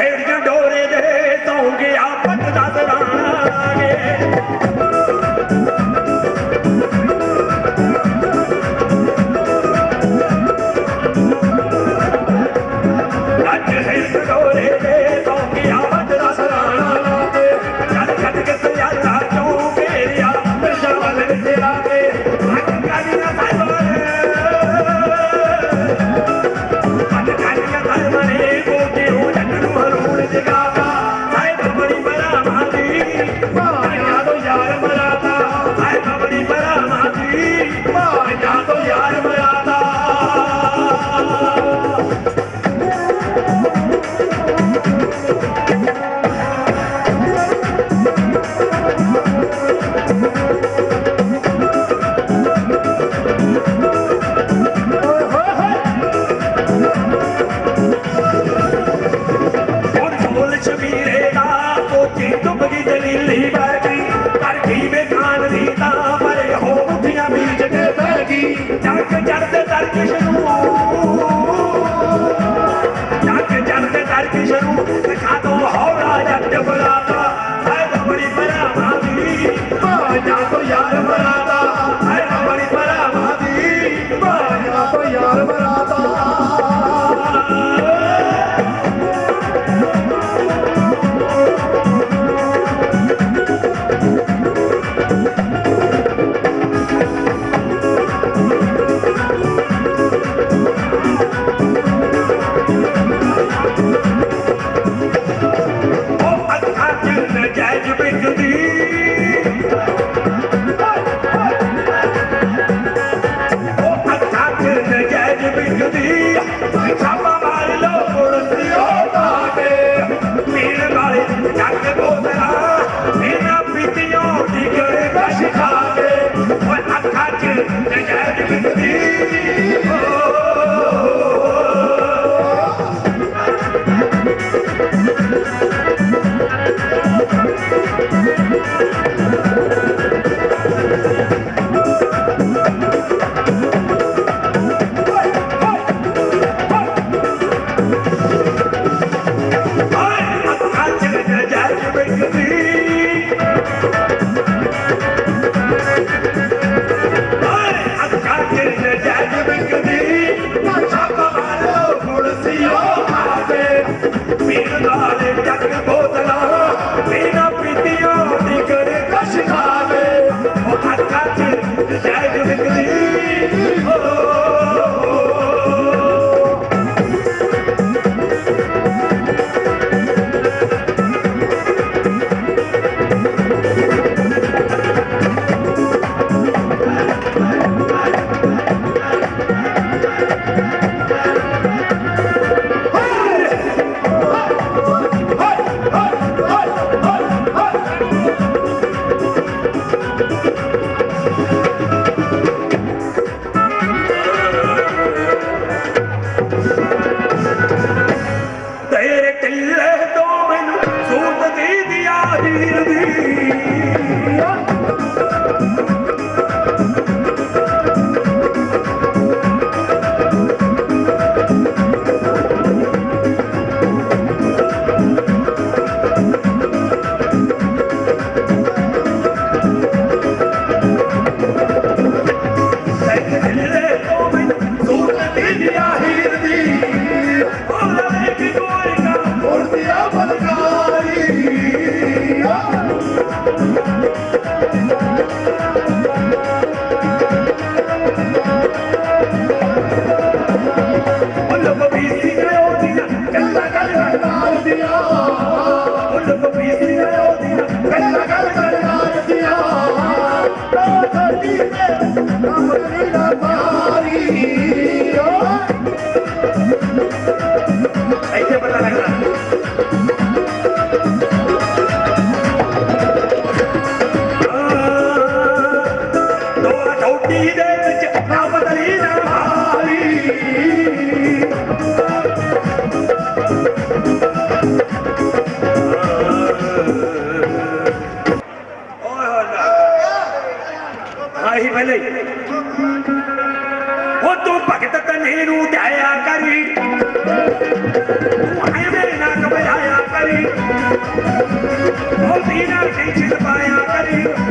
हेठि डोरे ਜਰਦੇ ਦਰ ਕਿਸ਼ਰੂ ਜੱਗ ਜਰਦੇ ਦਰ ਕਿਸ਼ਰੂ ਦਿਖਾ ਦੋ ਹੌਲਾ ਜੱਟ ਬੁਲਾਤਾ ਹੈ ਬੜੀ ਬੜਾ ਮਾਦੀ ਜਾ ਤੋ ਯਾਰ ਬੜਾ இருக்கிறது او تو بھگت تنیں روٹھایا ڪري آي میرے نا ڪڏهن آيا ڪري هو سينا ڏينھن پایا